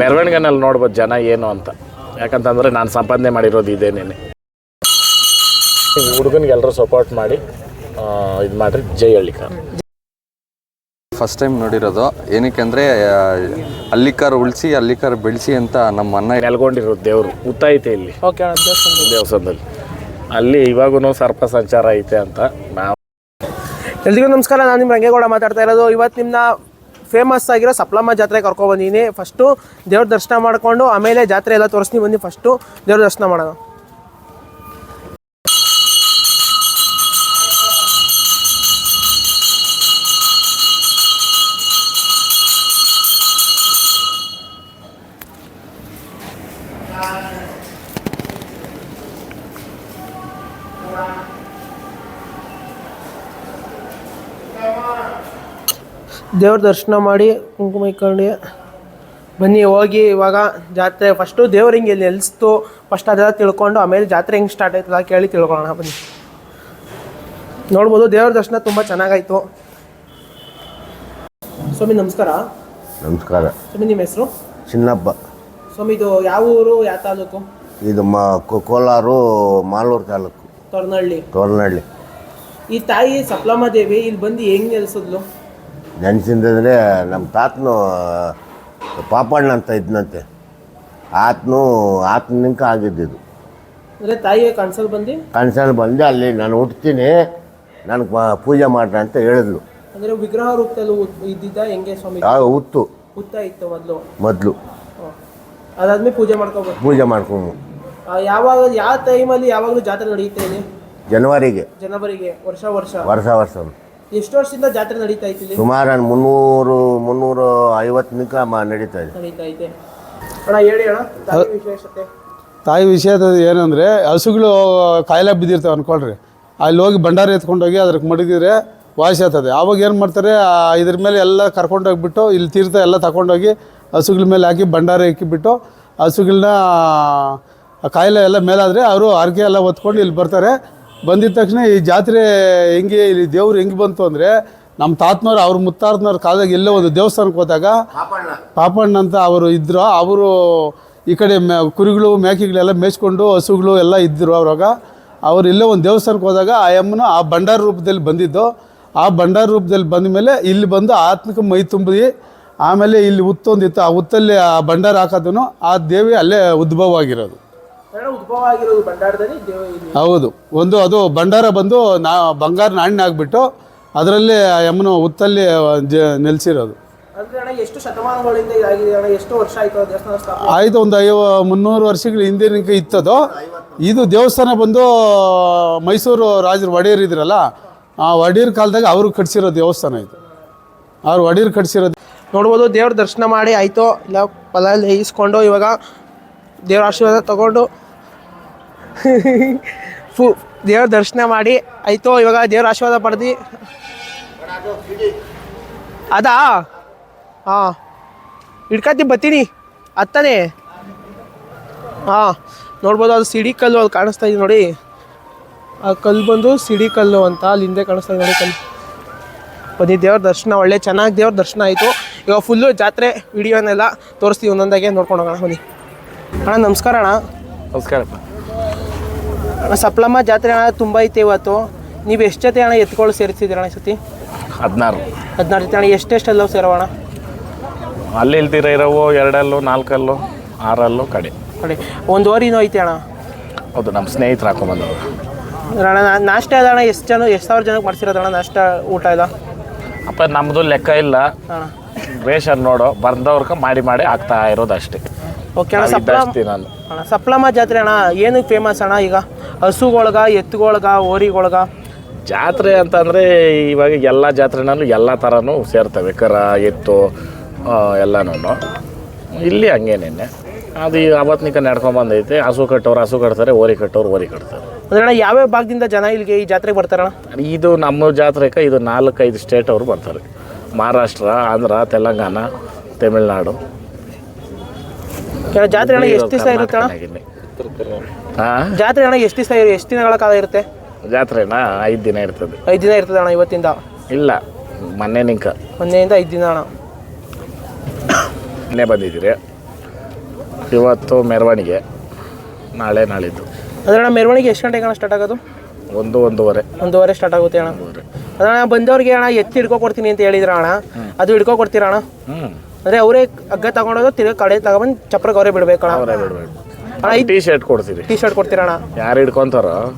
ಮೆರವಣಿಗೆನಲ್ಲಿ ನೋಡ್ಬೋದು ಜನ ಏನು ಅಂತ. ಯಾಕಂತಂದರೆ ನಾನು ಸಂಪಾದನೆ ಮಾಡಿರೋದು ಇದೇನೇನೆ ಹುಡುಗನಿಗೆ ಎಲ್ಲರೂ ಸಪೋರ್ಟ್ ಮಾಡಿ ಇದು ಮಾಡಿರಿ ಜೈ ಹಳ್ಳಿಕಾರ್. ಫಸ್ಟ್ ಟೈಮ್ ನೋಡಿರೋದು. ಏನಕ್ಕೆ ಅಂದರೆ ಅಲ್ಲಿಕಾರ್ ಉಳಿಸಿ ಅಲ್ಲಿಕಾರ್ ಬೆಳೆಸಿ ಅಂತ ನಮ್ಮ ಅನ್ನ ನೆಲ್ಗೊಂಡಿರೋದು ದೇವರು. ಉತ್ತೈತೆ ಐತೆ ಇಲ್ಲಿ. ದೇವಸ್ಥಾನ ದೇವಸ್ಥಾನದಲ್ಲಿ. ಅಲ್ಲಿ ಇವಾಗೂ ಸರ್ಪ ಸಂಚಾರ ಐತೆ ಅಂತ ನಾವು ಎಲ್ರಿಗೂ ನಮಸ್ಕಾರ. ನಾನು ನಿಮ್ಮ ರಂಗೇಗೌಡ ಮಾತಾಡ್ತಾ ಇರೋದು. ಇವತ್ತು ನಿಮ್ಮನ್ನ ಫೇಮಸ್ ಆಗಿರೋ ಸಪ್ಲಮ್ಮ ಜಾತ್ರೆ ಕರ್ಕೊಬಂದಿದ್ದೀನಿ ಫಸ್ಟು ದೇವ್ರ ದರ್ಶನ ಮಾಡಿಕೊಂಡು ಆಮೇಲೆ ಜಾತ್ರೆ ಎಲ್ಲ ತೋರಿಸ್ತೀನಿ ಬಂದು ಫಸ್ಟು ದೇವ್ರ ದರ್ಶನ ಮಾಡೋಣ. ದೇವ್ರ ದರ್ಶನ ಮಾಡಿ ಕುಂಕುಮ ಇಟ್ಕೊಂಡು ಬನ್ನಿ ಹೋಗಿ ಇವಾಗ ಜಾತ್ರೆ ಫಸ್ಟು ದೇವ್ರು ಹಿಂಗೆ ಎಲ್ಲಿ ನೆಲೆಸ್ತು ಫಸ್ಟ್ ಅದೆಲ್ಲ ತಿಳ್ಕೊಂಡು ಆಮೇಲೆ ಜಾತ್ರೆ ಹೆಂಗೆ ಸ್ಟಾರ್ಟ್ ಆಯ್ತದ ಕೇಳಿ ತಿಳ್ಕೊಳ್ಳೋಣ ಬನ್ನಿ. ನೋಡ್ಬೋದು ದೇವ್ರ ದರ್ಶನ ತುಂಬ ಚೆನ್ನಾಗಾಯ್ತು. ಸ್ವಾಮಿ ನಮಸ್ಕಾರ. ನಮಸ್ಕಾರ. ಸ್ವಾಮಿ ನಿಮ್ಮ ಹೆಸರು? ಚಿನ್ನಪ್ಪ. ಸ್ವಾಮಿ ಇದು ಯಾವ ಊರು ಯಾವ ತಾಲೂಕು? ಇದು ಮ ಕೋಲಾರು ಮಾಲೂರು ತಾಲೂಕು. ತೊರನಹಳ್ಳಿ ತೊರನಹಳ್ಳಿ ಈ ತಾಯಿ ಸಪ್ಲಮ್ಮ ದೇವಿ ಇಲ್ಲಿ ಬಂದು ಹೆಂಗ್ ನೆಲೆಸಿದ್ಲು ನೆನೆಸಿಂದ್ರೆ ನಮ್ಮ ತಾತನು ಪಾಪಣ್ಣ ಅಂತ ಇದ್ನಂತೆ. ಆತನು ಆತನಿಂಕ ಆಗಿದ್ದಿದ್ದು. ಅಂದರೆ ತಾಯಿಯ ಕನ್ಸಲ್ ಬಂದು? ಕನ್ಸಲ್ಲಿ ಬಂದು ಅಲ್ಲಿ ನಾನು ಹುಟ್ತೀನಿ ನನಗೆ ಪೂಜೆ ಮಾಡ್ರಿ ಅಂತ ಹೇಳಿದ್ಲು. ಅಂದರೆ ವಿಗ್ರಹ ರೂಪದಲ್ಲಿ ಇದ್ದಿದ್ದ ಹೆಂಗೆ ಸ್ವಾಮಿ ಉತ್ತು ಹುತ್ತು ಹುತ್ತ ಇತ್ತು ಮೊದಲು. ಮೊದಲು. ಅದಾದ್ಮೇಲೆ ಪೂಜೆ ಮಾಡ್ಕೋಬೇಕು ಪೂಜೆ ಮಾಡ್ಕೊಂಡು. ಯಾವಾಗ ಯಾವ ಟೈಮಲ್ಲಿ ಯಾವಾಗಲೂ ಜಾತ್ರೆ ನಡೆಯುತ್ತೆ ಜನವರಿಗೆ. ಜನವರಿಗೆ ವರ್ಷ ವರ್ಷ. ವರ್ಷ ವರ್ಷ. ಎಷ್ಟು ವರ್ಷದಿಂದ ಜಾತ್ರೆ ನಡೀತಾ ಇತ್ತು ಇಲ್ಲಿ? ಸುಮಾರು ಒಂದು ಮುನ್ನೂರು ಮುನ್ನೂರು ಐವತ್ತು ಮ ನಡೀತಾ ಇದೆ. ನಡೀತಾ ಐತೆ ಅಣ್ಣ ಹೇಳಿ ಅಣ್ಣ ತಾಯಿ ವಿಶೇಷತೆ. ತಾಯಿ ವಿಷಯದ ಏನಂದರೆ ಹಸುಗಳು ಕಾಯಿಲೆ ಬಿದ್ದಿರ್ತವೆ ಅನ್ಕೊಳ್ರಿ. ಅಲ್ಲಿ ಹೋಗಿ ಭಂಡಾರ ಎತ್ಕೊಂಡೋಗಿ ಅದಕ್ಕೆ ಮಡಗಿದ್ರೆ ವಾಸಿ ಆಗ್ತದೆ. ಆವಾಗ ಏನು ಮಾಡ್ತಾರೆ ಆ ಇದ್ರ ಮೇಲೆ ಎಲ್ಲ ಕರ್ಕೊಂಡೋಗ್ಬಿಟ್ಟು ಇಲ್ಲಿ ತೀರ್ಥ ಎಲ್ಲ ತಗೊಂಡೋಗಿ ಹಸುಗಳ ಮೇಲೆ ಹಾಕಿ ಭಂಡಾರ ಇಕ್ಕಿಬಿಟ್ಟು ಹಸುಗಳನ್ನ ಕಾಯಿಲೆ ಎಲ್ಲ ಮೇಲಾದರೆ ಅವರು ಹರಕೆ ಎಲ್ಲ ಹೊತ್ಕೊಂಡು ಇಲ್ಲಿ ಬರ್ತಾರೆ. ಬಂದಿದ ತಕ್ಷಣ ಈ ಜಾತ್ರೆ ಹೆಂಗೆ ಇಲ್ಲಿ ದೇವ್ರು ಹೆಂಗೆ ಬಂತು ಅಂದರೆ ನಮ್ಮ ತಾತನವ್ರು ಅವ್ರ ಮುತ್ತಾತನವ್ರ ಕಾಲದಾಗ ಎಲ್ಲೋ ಒಂದು ದೇವಸ್ಥಾನಕ್ಕೆ ಹೋದಾಗ ಪಾಪಣ್ಣ. ಅಂತ ಅವರು ಇದ್ದರು ಅವರು ಈ ಕಡೆ ಮೆ ಕುರಿಗಳು ಮೇಕೆಗಳೆಲ್ಲ ಮೇಯ್ಸ್ಕೊಂಡು ಹಸುಗಳು ಎಲ್ಲ ಇದ್ದರು ಅವಾಗ ಅವ್ರು ಇಲ್ಲೇ ಒಂದು ದೇವಸ್ಥಾನಕ್ಕೆ ಹೋದಾಗ ಆ ಅಮ್ಮನ ಆ ಭಂಡಾರ ರೂಪದಲ್ಲಿ ಬಂದಿದ್ದು. ಆ ಭಂಡಾರ ರೂಪದಲ್ಲಿ ಬಂದ ಮೇಲೆ ಇಲ್ಲಿ ಬಂದು ಆತ್ಮಕ್ಕೆ ಮೈ ತುಂಬಿ ಆಮೇಲೆ ಇಲ್ಲಿ ಹುತ್ತೊಂದಿತ್ತು. ಆ ಹುತ್ತಲ್ಲಿ ಆ ಭಂಡಾರ ಹಾಕೋದನ್ನು ಆ ದೇವಿ ಅಲ್ಲೇ ಉದ್ಭವ ಆಗಿರೋದು ಉದ್ಭವ ಆಗಿರೋದು ಭಂಡಾರದಲ್ಲಿ ದೇವ ಹೌದು. ಒಂದು ಅದು ಭಂಡಾರ ಬಂದು ನಾ ಬಂಗಾರ ನಾಣ್ಯ ಆಗಿಬಿಟ್ಟು ಅದರಲ್ಲಿ ಆ ಉತ್ತಲ್ಲಿ ಹುತ್ತಲ್ಲಿ ಜ ನೆಲೆಸಿರೋದು. ಅಂದ್ರೆ ಅಣ್ಣ ಎಷ್ಟು ಶತಮಾನಗಳಿಂದ ಇದಾಗಿದೆ ಅಣ್ಣ? ಎಷ್ಟು ವರ್ಷ ಆಯ್ತು ಆ ದೇವಸ್ಥಾನ ಸ್ಥಾಪನೆ? ಆಯ್ತು ಒಂದು ಐವ ಮುನ್ನೂರು ವರ್ಷಗಳ ಹಿಂದಿನ ಇತ್ತದು. ಇದು ದೇವಸ್ಥಾನ ಬಂದು ಮೈಸೂರು ರಾಜರು ಒಡೆಯರ್ ಇದ್ರಲ್ಲ ಆ ಒಡೆಯರ್ ಕಾಲದಾಗ ಅವರು ಕಟ್ಸಿರೋ ದೇವಸ್ಥಾನ ಇದು. ಅವ್ರು ಒಡೆಯರ್ ಕಟ್ಸಿರೋ ನೋಡ್ಬೋದು ದೇವ್ರ ದರ್ಶನ ಮಾಡಿ ಆಯಿತು. ಇಲ್ಲ ಫಲ ಇಸ್ಕೊಂಡು ಈಸ್ಕೊಂಡು ಇವಾಗ ದೇವ್ರ ಆಶೀರ್ವಾದ ತಗೊಂಡು ಫು ದೇವ್ರ ದರ್ಶನ ಮಾಡಿ, ಆಯಿತು, ಇವಾಗ ದೇವ್ರ ಆಶೀರ್ವಾದ ಪಡೆದು. ಅದಾ? ಹಾಂ. ಹಿಡ್ಕತ್ತಿ ಬತ್ತೀನಿ. ಅತ್ತಾನೆ. ಹಾಂ. ನೋಡ್ಬೋದು, ಅದು ಸಿಡಿ ಕಲ್ಲು ಅಲ್ಲಿ ಕಾಣಿಸ್ತಾ ಇದೆ ನೋಡಿ. ಆ ಕಲ್ಲು ಬಂದು ಸಿಡಿ ಕಲ್ಲು ಅಂತ ಅಲ್ಲಿ ಹಿಂದೆ ಕಾಣಿಸ್ತಾ ಇದೆ ನೋಡಿ ಕಲ್ಲು. ಬನ್ನಿ, ದೇವ್ರ ದರ್ಶನ, ಒಳ್ಳೆ ಚೆನ್ನಾಗಿ ದೇವ್ರ ದರ್ಶನ ಆಯಿತು. ಇವಾಗ ಫುಲ್ಲು ಜಾತ್ರೆ ವಿಡಿಯೋನೆಲ್ಲ ತೋರಿಸ್ತೀವಿ ಒಂದೊಂದಾಗೆ ನೋಡ್ಕೊಂಡು ಹೋಗೋಣ, ಬನ್ನಿ. ಅಣ್ಣ, ನಮಸ್ಕಾರ ಅಣ್ಣ. ನಮಸ್ಕಾರಪ್ಪ. ಸಪ್ಲಮ್ಮ ಜಾತ್ರೆ ಅಣ್ಣ ತುಂಬ ಐತೆ ಇವತ್ತು. ನೀವು ಎಷ್ಟು ಜೊತೆ ಅಣ್ಣ ಎತ್ಕೊಳ್ಳಿ ಸೇರಿಸಿದ್ರಿ ಅಣ್ಣ ಈ ಸತಿ ಹದಿನಾರು. ಹದಿನಾರು ಜೊತೆ ಅಣ್ಣ ಎಷ್ಟೆಷ್ಟು ಅಲ್ಲವು ಅಣ್ಣ? ಅಲ್ಲಿ ಇಲ್ದಿರ ಇರೋವು ಎರಡಲ್ಲು ನಾಲ್ಕಲ್ಲು ಆರಲ್ಲು ಕಡೆ. ಕಡೆ. ಒಂದು ಓರಿನೂ ಐತೆ ಅಣ್ಣ? ಹೌದು ನಮ್ಮ ಸ್ನೇಹಿತರು ಹಾಕೊಂಬಂದವರು ಅಣ್ಣ ನಾ- ನಾಷ್ಟ ಅದ ಅಣ್ಣ ಎಷ್ಟು ಜನ ಎಷ್ಟು ಸಾವಿರ ಜನಕ್ಕೆ ಮಾಡಿಸಿರೋದಣ್ಣ ನಾಷ್ಟ ಊಟ ಇದೆ ಅಪ್ಪ ನಮ್ಮದು ಲೆಕ್ಕ ಇಲ್ಲ. ಅಣ್ಣ ರೇಷನ್ ನೋಡು ಬಂದವ್ರಕ ಮಾಡಿ ಮಾಡಿ ಆಗ್ತಾ ಇರೋದು ಅಷ್ಟೇ. ಓಕೆ ಅಣ್ಣ ಸಪ್ಲ ನಾನು. ಅಣ್ಣ ಸಪ್ಲಮ್ಮ ಜಾತ್ರೆ ಅಣ್ಣ ಏನಕ್ಕೆ ಫೇಮಸ್ ಅಣ್ಣ ಈಗ? ಹಸುಗೊಳಗ ಎತ್ತುಗೊಳಗ ಓರಿಗೊಳಗ ಜಾತ್ರೆ ಅಂತಂದರೆ ಇವಾಗ ಎಲ್ಲ ಜಾತ್ರೆನಲ್ಲೂ ಎಲ್ಲ ಥರನೂ ಸೇರ್ತವೆ. ಕರ ಎತ್ತು ಎಲ್ಲನೂ ಇಲ್ಲಿ ಹಂಗೇನೇನೆ ಅದು ಈ ಅವತ್ನಿಕ ನಡ್ಕೊಂಬಂದೈತೆ ಹಸು ಕಟ್ಟೋರು ಹಸು ಕಟ್ತಾರೆ ಓರಿ ಕಟ್ಟೋರು ಓರಿ ಕಟ್ತಾರೆ. ಅಂದರೆ ಅಣ್ಣ ಯಾವ್ಯಾವ ಭಾಗದಿಂದ ಜನ ಇಲ್ಲಿಗೆ ಈ ಜಾತ್ರೆಗೆ ಬರ್ತಾರಣ್ಣ? ಇದು ನಮ್ಮ ಜಾತ್ರೆಗೆ ಇದು ನಾಲ್ಕೈದು ಸ್ಟೇಟ್ ಅವರು ಬರ್ತಾರೆ. ಮಹಾರಾಷ್ಟ್ರ ಆಂಧ್ರ ತೆಲಂಗಾಣ ತಮಿಳ್ನಾಡು. ಜಾತ್ರೆ ಎಷ್ಟು ದಿವಸ ಇರುತ್ತೆ ಜಾತ್ರೆ ಅಣ್ಣ ಎಷ್ಟು ದಿವಸ ಎಷ್ಟು ದಿನಗಳ ಕಾಲ ಇರುತ್ತೆ? ಜಾತ್ರೆನಾ ಐದು ದಿನ ಇರ್ತದೆ. ಐದು ದಿನ ಇರ್ತದೆ ಅಣ್ಣ ಇವತ್ತಿಂದ? ಇಲ್ಲ ಮೊನ್ನೆ ನಿಂಕ. ಮೊನ್ನೆಯಿಂದ ಐದು ದಿನ ಅಣ್ಣ. ಮೊನ್ನೆ ಬಂದಿದ್ದೀರಿ. ಇವತ್ತು ಮೆರವಣಿಗೆ ನಾಳೆ ನಾಳಿದ್ದು. ಅಂದ್ರೆ ಅಣ್ಣ ಮೆರವಣಿಗೆ ಎಷ್ಟು ಗಂಟೆಗೆ ಅಣ್ಣ ಸ್ಟಾರ್ಟ್ ಆಗೋದು? ಒಂದು ಒಂದೂವರೆ. ಒಂದೂವರೆ ಸ್ಟಾರ್ಟ್ ಆಗುತ್ತೆ ಅಣ್ಣ. ಅಣ್ಣ ಬಂದವ್ರಿಗೆ ಅಣ್ಣ ಎತ್ತಿ ಹಿಡ್ಕೊ ಕೊಡ್ತೀನಿ ಅಂತ ಹೇಳಿದ್ರ ಅಣ್ಣ. ಅದು ಹಿಡ್ಕೊ ಕೊಡ್ತೀರಾ ಅಣ್ಣ? ಹ್ಞೂ ಅಂದರೆ ಅವರೇ ಹಗ್ಗ ತಗೊಂಡೋದು ತಿರ್ಗಿ ಕಡೆ ತಗೊಂಬಂದು ಚಪ್ರಕ್ಕೆ ಅವರೇ ಬಿಡ್ಬೇಕು ಅಣ್ಣ. ಅವರೇ ಬಿಡಬೇಕು. ಟೀ ಶರ್ಟ್ ಕೊಡ್ತೀರಿ. ಟೀ ಶರ್ಟ್ ಕೊಡ್ತೀರಾ ಅಣ್ಣ? ಯಾರು ಹಿಡ್ಕೊಂತಾರೋ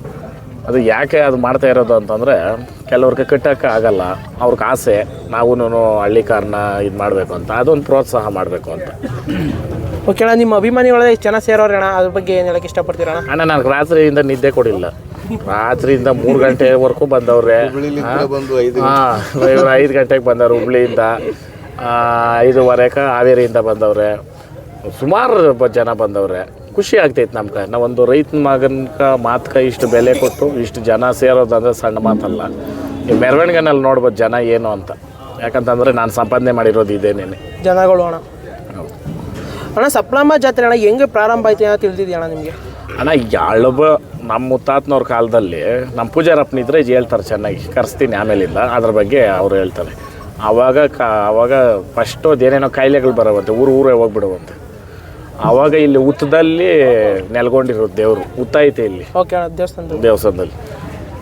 ಅದು ಯಾಕೆ ಅದು ಮಾಡ್ತಾ ಇರೋದು ಅಂತಂದ್ರೆ ಕೆಲವ್ರಿಗೆ ಕಟ್ಟಕ್ಕೆ ಆಗಲ್ಲ. ಅವ್ರಿಗೆ ಆಸೆ ನಾವು ಹಳ್ಳಿಕಾರನ್ನ ಇದು ಮಾಡಬೇಕು ಅಂತ ಅದೊಂದು ಪ್ರೋತ್ಸಾಹ ಮಾಡಬೇಕು ಅಂತ. ಓಕೆ ಅಣ್ಣ ನಿಮ್ಮ ಅಭಿಮಾನಿಗಳ ಜನ ಸೇರೋರು ಅಣ್ಣ ಅದ್ರ ಬಗ್ಗೆ ಏನು ಹೇಳಕ್ಕೆ ಇಷ್ಟಪಡ್ತೀರಾ ಅಣ್ಣ? ಅಣ್ಣ ನನಗೆ ರಾತ್ರಿಯಿಂದ ನಿದ್ದೆ ಕೊಡಿಲ್ಲ. ರಾತ್ರಿಯಿಂದ ಮೂರು ಗಂಟೆವರೆಗೂ ಬಂದವ್ರೆ. ಹಾಂ? ಐದು ಗಂಟೆಗೆ ಬಂದವ್ರು ಹುಬ್ಳಿಯಿಂದ. ಆ, ಐದೂವರೆಗೆ ಹಾವೇರಿಯಿಂದ ಬಂದವ್ರೆ. ಸುಮಾರು ಜನ ಬಂದವ್ರೆ. ಖುಷಿ ಆಗ್ತೈತೆ ನಮ್ಗೆ. ಒಂದು ರೈತನ ಮಗನ್ಕ ಮಾತ್ಕ ಇಷ್ಟು ಬೆಲೆ ಕೊಟ್ಟು ಇಷ್ಟು ಜನ ಸೇರೋದಂದ್ರೆ ಸಣ್ಣ ಮಾತಲ್ಲ. ಈ ಮೆರವಣಿಗೆನಲ್ಲಿ ನೋಡ್ಬೋದು ಜನ ಏನು ಅಂತ. ಯಾಕಂತಂದರೆ ನಾನು ಸಂಪಾದನೆ ಮಾಡಿರೋದು ಇದೇನೇನೆ. ಜನಗಳು ಅಣ್ಣ. ಅಣ್ಣ ಸಪ್ಲಮ್ಮ ಜಾತ್ರೆ ಅಣ್ಣ ಹೆಂಗೆ ಪ್ರಾರಂಭ ಆಯ್ತು ಅಂತ ತಿಳಿದಿದೆಯಣ್ಣ ನಿಮಗೆ? ಅಣ್ಣ ಯಾಳೊಬ್ಬ ನಮ್ಮ ಮುತ್ತಾತ್ನವ್ರ ಕಾಲದಲ್ಲಿ ನಮ್ಮ ಪೂಜಾರಪ್ಪನಿದ್ರೆ ಇದು ಹೇಳ್ತಾರೆ ಚೆನ್ನಾಗಿ ಕರೆಸ್ತೀನಿ ಆಮೇಲಿಂದ ಅದ್ರ ಬಗ್ಗೆ ಅವ್ರು ಹೇಳ್ತಾರೆ. ಆವಾಗ ಕಾ ಆವಾಗ ಫಸ್ಟು ಅದೇನೇನೋ ಕಾಯಿಲೆಗಳು ಬರೋವಂತೆ ಊರು ಊರೇ ಹೋಗ್ಬಿಡುವಂತೆ. ಆವಾಗ ಇಲ್ಲಿ ಉತ್ತದಲ್ಲಿ ನೆಲ್ಗೊಂಡಿರೋದು ದೇವರು. ಉತ್ತ ಐತೆ ಇಲ್ಲಿ. ಓಕೆ ಅಣ್ಣ ದೇವಸ್ಥಾನದಲ್ಲಿ. ದೇವಸ್ಥಾನದಲ್ಲಿ.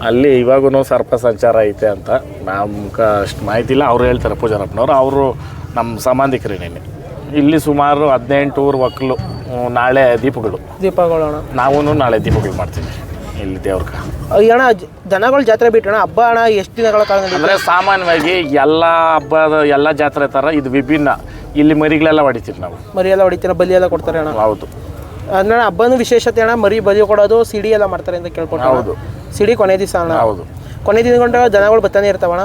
ಅಲ್ಲಿ ಇವಾಗೂ ಸರ್ಪ ಸಂಚಾರ ಐತೆ ಅಂತ. ನಮ್ಗೆ ಅಷ್ಟು ಮಾಹಿತಿ ಇಲ್ಲ. ಅವ್ರು ಹೇಳ್ತಾರೆ ಪೂಜಾರಪ್ಪನವ್ರು. ಅವರು ನಮ್ಮ ಸಂಬಂಧಿಕರೇನೇನೆ ಇಲ್ಲಿ ಸುಮಾರು ಹದಿನೆಂಟು ಊರು ಒಕ್ಕಲು ನಾಳೆ ದೀಪಗಳು. ದೀಪಗಳು ಅಣ್ಣ. ನಾವು ನಾಳೆ ದೀಪಗಳು ಮಾಡ್ತೀವಿ ಇಲ್ಲಿ ದೇವ್ರಕ. ಅಣ್ಣ ಜ- ದನಗಳ ಜಾತ್ರೆ ಬಿಟ್ಟಣ ಹಬ್ಬ ಅಣ್ಣ ಎಷ್ಟು ದಿನಗಳ ಕಾಲ? ಅಂದರೆ ಸಾಮಾನ್ಯವಾಗಿ ಎಲ್ಲ ಹಬ್ಬದ ಎಲ್ಲ ಜಾತ್ರೆ ಥರ ಇದು ವಿಭಿನ್ನ. ಇಲ್ಲಿ ಮರಿಗಳೆಲ್ಲ ಹೊಡಿತೀವಿ ನಾವು. ಮರಿ ಎಲ್ಲ ಹೊಡಿತೀರ? ಬಲಿ ಎಲ್ಲ ಕೊಡ್ತಾರೆ ಅಣ್ಣ? ಹೌದು. ಅಂದ್ರೆ ಹಬ್ಬನ ವಿಶೇಷತೆ ಅಣ್ಣ ಮರಿ ಬಲಿ ಕೊಡೋದು ಸಿಡಿ ಎಲ್ಲ ಮಾಡ್ತಾರೆ ಅಂತ ಕೇಳ್ಕೊಂಡು ಹೌದು. ಸಿಡಿ ಕೊನೆ ದಿವಸ ಅಣ್ಣ? ಹೌದು. ಕೊನೆ ದಿನಗೊಂಡು ದನಗಳು ಬತ್ತಾನೆ ಇರ್ತಾವಣ